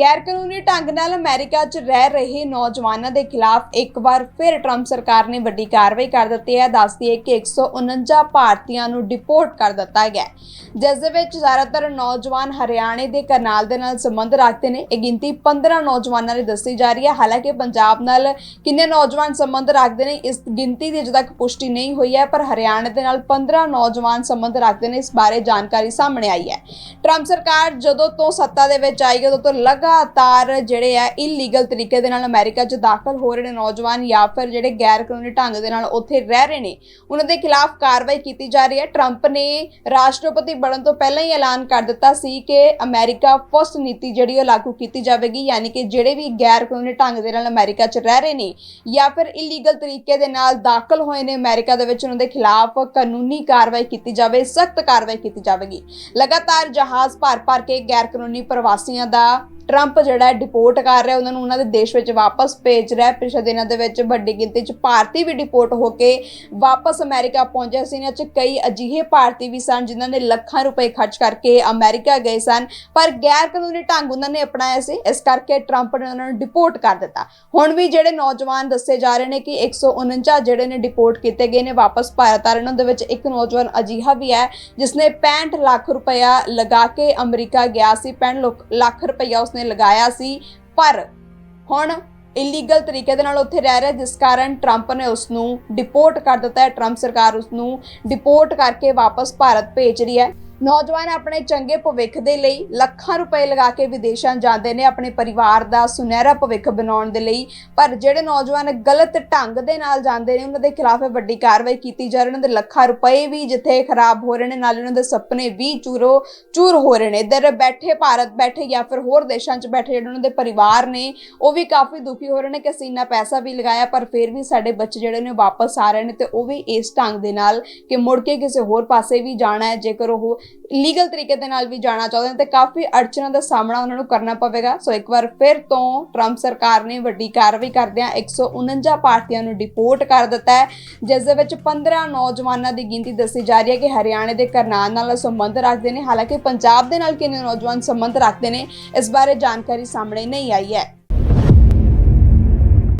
ਗੈਰ ਕਾਨੂੰਨੀ ਢੰਗ ਨਾਲ ਅਮਰੀਕਾ 'ਚ ਰਹਿ ਰਹੇ ਨੌਜਵਾਨਾਂ ਦੇ ਖਿਲਾਫ ਇੱਕ ਵਾਰ ਫਿਰ ਟਰੰਪ ਸਰਕਾਰ ਨੇ ਵੱਡੀ ਕਾਰਵਾਈ ਕਰ ਦਿੱਤੀ ਹੈ। ਦੱਸਦੀ ਹੈ ਕਿ 149 ਭਾਰਤੀਆਂ ਨੂੰ ਡਿਪੋਰਟ ਕਰ ਦਿੱਤਾ ਗਿਆ ਜਿਸ ਦੇ ਵਿੱਚ ਜ਼ਿਆਦਾਤਰ ਨੌਜਵਾਨ ਹਰਿਆਣੇ ਦੇ ਕਰਨਾਲ ਦੇ ਨਾਲ ਸੰਬੰਧ ਰੱਖਦੇ ਨੇ। ਇਹ ਗਿਣਤੀ 15 ਨੌਜਵਾਨਾਂ ਦੀ ਦੱਸੀ ਜਾ ਰਹੀ ਹੈ। ਹਾਲਾਂਕਿ ਪੰਜਾਬ ਨਾਲ ਕਿੰਨੇ ਨੌਜਵਾਨ ਸੰਬੰਧ ਰੱਖਦੇ ਨੇ, ਇਸ ਗਿਣਤੀ ਦੀ ਅਜੇ ਤੱਕ ਪੁਸ਼ਟੀ ਨਹੀਂ ਹੋਈ ਹੈ, ਪਰ ਹਰਿਆਣੇ ਦੇ ਨਾਲ 15 ਨੌਜਵਾਨ ਸੰਬੰਧ ਰੱਖਦੇ ਨੇ, ਇਸ ਬਾਰੇ ਜਾਣਕਾਰੀ ਸਾਹਮਣੇ ਆਈ ਹੈ। ਟਰੰਪ ਸਰਕਾਰ ਜਦੋਂ ਤੋਂ ਸੱਤਾ ਦੇ ਵਿੱਚ ਆਈ ਉਦੋਂ ਤੋਂ ਲਗਾਤਾਰ ਜਿਹੜੇ ਆ ਇਲੀਗਲ ਤਰੀਕੇ ਦੇ ਨਾਲ ਅਮਰੀਕਾ 'ਚ ਦਾਖਲ ਹੋ ਰਹੇ ਨੇ ਨੌਜਵਾਨ ਜਾਂ ਫਿਰ ਜਿਹੜੇ ਗੈਰ ਕਾਨੂੰਨੀ ਢੰਗ ਦੇ ਨਾਲ ਉੱਥੇ ਰਹਿ ਰਹੇ ਨੇ। ਉਹਨਾਂ ਦੇ ਖਿਲਾਫ ਕਾਰਵਾਈ ਕੀਤੀ ਜਾ ਰਹੀ ਹੈ। ਟਰੰਪ ਨੇ ਰਾਸ਼ਟਰਪਤੀ ਬਣਨ ਤੋਂ ਪਹਿਲਾਂ ਹੀ ਐਲਾਨ ਕਰ ਦਿੱਤਾ ਸੀ ਕਿ ਅਮਰੀਕਾ ਫਸਟ ਨੀਤੀ ਜਿਹੜੀ ਉਹ ਲਾਗੂ ਕੀਤੀ ਜਾਵੇਗੀ, ਯਾਨੀ ਕਿ ਜਿਹੜੇ ਵੀ ਗੈਰ ਕਾਨੂੰਨੀ ਢੰਗ ਦੇ ਨਾਲ ਅਮਰੀਕਾ 'ਚ ਰਹਿ ਰਹੇ ਨੇ ਜਾਂ ਫਿਰ ਇਲੀਗਲ ਤਰੀਕੇ ਦੇ ਨਾਲ ਦਾਖਲ ਹੋਏ ਨੇ ਅਮਰੀਕਾ ਦੇ ਵਿੱਚ, ਉਹਨਾਂ ਦੇ ਖਿਲਾਫ ਕਾਨੂੰਨੀ ਕਾਰਵਾਈ ਕੀਤੀ ਜਾਵੇ, ਸਖਤ ਕਾਰਵਾਈ ਕੀਤੀ ਜਾਵੇਗੀ। ਲਗਾਤਾਰ ਜਹਾਜ਼ ਭਰ ਭਰ ਕੇ ਗੈਰ ਕਾਨੂੰਨੀ ਪ੍ਰਵਾਸੀਆਂ ਦਾ ਟਰੰਪ ਜਿਹੜਾ ਡਿਪੋਰਟ ਕਰ ਰਿਹਾ, ਉਹਨਾਂ ਨੂੰ ਉਹਨਾਂ ਦੇ ਦੇਸ਼ ਵਿੱਚ ਵਾਪਸ ਭੇਜ ਰਿਹਾ ਪਿਛਲੇ ਦਿਨਾਂ ਦੇ ਵਿੱਚ ਵੱਡੀ ਗਿਣਤੀ 'ਚ ਭਾਰਤੀ ਵੀ ਡਿਪੋਰਟ ਹੋ ਕੇ ਵਾਪਸ ਅਮਰੀਕਾ ਪਹੁੰਚੇ ਸੀ। ਇਹਨਾਂ 'ਚ ਕਈ ਅਜਿਹੇ ਭਾਰਤੀ ਵੀ ਸਨ ਜਿਨ੍ਹਾਂ ਨੇ ਲੱਖਾਂ ਰੁਪਏ ਖਰਚ ਕਰਕੇ ਅਮਰੀਕਾ ਗਏ ਸਨ। ਪਰ ਗੈਰ ਕਾਨੂੰਨੀ ਢੰਗ ਉਹਨਾਂ ਨੇ ਅਪਣਾਇਆ ਸੀ। ਇਸ ਕਰਕੇ ਟਰੰਪ ਨੇ ਉਹਨਾਂ ਨੂੰ ਡਿਪੋਰਟ ਕਰ ਦਿੱਤਾ। ਹੁਣ ਵੀ ਜਿਹੜੇ ਨੌਜਵਾਨ ਦੱਸੇ ਜਾ ਰਹੇ ਨੇ ਕਿ 149 ਜਿਹੜੇ ਨੇ ਡਿਪੋਰਟ ਕੀਤੇ ਗਏ ਨੇ ਵਾਪਸ ਭਾਰਤ ਆ ਰਹੇ ਨੇ, ਉਹਨਾਂ ਵਿੱਚ ਇੱਕ ਨੌਜਵਾਨ ਅਜਿਹਾ ਵੀ ਹੈ, ਜਿਸਨੇ 65 ਲੱਖ ਰੁਪਇਆ ਲਗਾ ਕੇ ਅਮਰੀਕਾ ਗਿਆ ਸੀ। 65 ਲੱਖ- ਲੱਖ ਰੁਪਇਆ ਉਸਨੇ ਲਗਾਇਆ ਸੀ, ਪਰ ਹੁਣ ਇਲੀਗਲ ਤਰੀਕੇ ਦੇ ਨਾਲ ਉੱਥੇ ਰਹਿ ਰਿਹਾ, ਜਿਸ ਕਾਰਨ ਟਰੰਪ ਨੇ ਉਸ ਨੂੰ ਡਿਪੋਰਟ ਕਰ ਦਿੱਤਾ ਹੈ। ਟਰੰਪ ਸਰਕਾਰ ਉਸ ਨੂੰ ਡਿਪੋਰਟ ਕਰਕੇ ਵਾਪਸ ਭਾਰਤ ਭੇਜ ਰਹੀ ਹੈ। ਨੌਜਵਾਨ ਆਪਣੇ ਚੰਗੇ ਭਵਿੱਖ ਦੇ ਲਈ ਲੱਖਾਂ ਰੁਪਏ ਲਗਾ ਕੇ ਵਿਦੇਸ਼ਾਂ ਜਾਂਦੇ ਨੇ, ਆਪਣੇ ਪਰਿਵਾਰ ਦਾ ਸੁਨਹਿਰਾ ਭਵਿੱਖ ਬਣਾਉਣ ਦੇ ਲਈ। ਪਰ ਜਿਹੜੇ ਨੌਜਵਾਨ ਗਲਤ ਢੰਗ ਦੇ ਨਾਲ ਜਾਂਦੇ ਨੇ, ਉਹਨਾਂ ਦੇ ਖਿਲਾਫ ਵੱਡੀ ਕਾਰਵਾਈ ਕੀਤੀ ਜਾ ਰਹੀ ਹੈ। ਉਹਨਾਂ ਦੇ ਲੱਖਾਂ ਰੁਪਏ ਵੀ ਜਿੱਥੇ ਖਰਾਬ ਹੋ ਰਹੇ ਨੇ, ਨਾਲ ਉਹਨਾਂ ਦੇ ਸੁਪਨੇ ਵੀ ਚੂਰੋ, ਚੂਰ ਹੋ ਰਹੇ ਨੇ। ਇੱਧਰ ਬੈਠੇ ਭਾਰਤ ਬੈਠੇ ਜਾਂ ਫਿਰ ਹੋਰ ਦੇਸ਼ਾਂ 'ਚ ਬੈਠੇ ਜਿਹੜੇ ਉਹਨਾਂ ਦੇ ਪਰਿਵਾਰ ਨੇ, ਉਹ ਵੀ ਕਾਫੀ ਦੁਖੀ ਹੋ ਰਹੇ ਨੇ ਕਿ ਅਸੀਂ ਇੰਨਾ ਪੈਸਾ ਵੀ ਲਗਾਇਆ, ਪਰ ਫਿਰ ਵੀ ਸਾਡੇ ਬੱਚੇ ਜਿਹੜੇ ਨੇ ਵਾਪਸ ਆ ਰਹੇ ਨੇ ਤੇ ਉਹ ਵੀ ਇਸ ਢੰਗ ਦੇ ਨਾਲ ਕਿ ਮੁੜ ਕੇ ਕਿਸੇ ਹੋਰ ਪਾਸੇ ਵੀ ਜਾਣਾ ਹੈ। ਜੇਕਰ ਉਹ ਲੀਗਲ ਤਰੀਕੇ ਦੇ ਨਾਲ ਵੀ ਜਾਣਾ ਚਾਹੁੰਦੇ ਨੇ ਤੇ ਕਾਫੀ ਅੜਚਨਾਂ ਦਾ ਸਾਹਮਣਾ ਉਹਨਾਂ ਨੂੰ ਕਰਨਾ ਪਵੇਗਾ। ਸੋ ਇੱਕ ਵਾਰ ਫਿਰ ਤੋਂ ਟਰੰਪ ਸਰਕਾਰ ਨੇ ਵੱਡੀ ਕਾਰਵਾਈ ਕਰਦਿਆਂ 149 ਭਾਰਤੀਆਂ ਨੂੰ ਡਿਪੋਰਟ ਕਰ ਦਿੱਤਾ ਹੈ, ਜਿਸ ਦੇ ਵਿੱਚ 15 ਨੌਜਵਾਨਾਂ ਦੀ ਗਿਣਤੀ ਦੱਸੀ ਜਾ ਰਹੀ ਹੈ ਕਿ ਹਰਿਆਣੇ ਦੇ ਕਰਨਾਲ ਨਾਲ ਸੰਬੰਧ ਰੱਖਦੇ ਨੇ। ਹਾਲਾਂਕਿ ਪੰਜਾਬ ਦੇ ਨਾਲ ਕਿੰਨੇ ਨੌਜਵਾਨ ਸੰਬੰਧ ਰੱਖਦੇ ਨੇ, ਇਸ ਬਾਰੇ ਜਾਣਕਾਰੀ ਸਾਹਮਣੇ ਨਹੀਂ ਆਈ ਹੈ।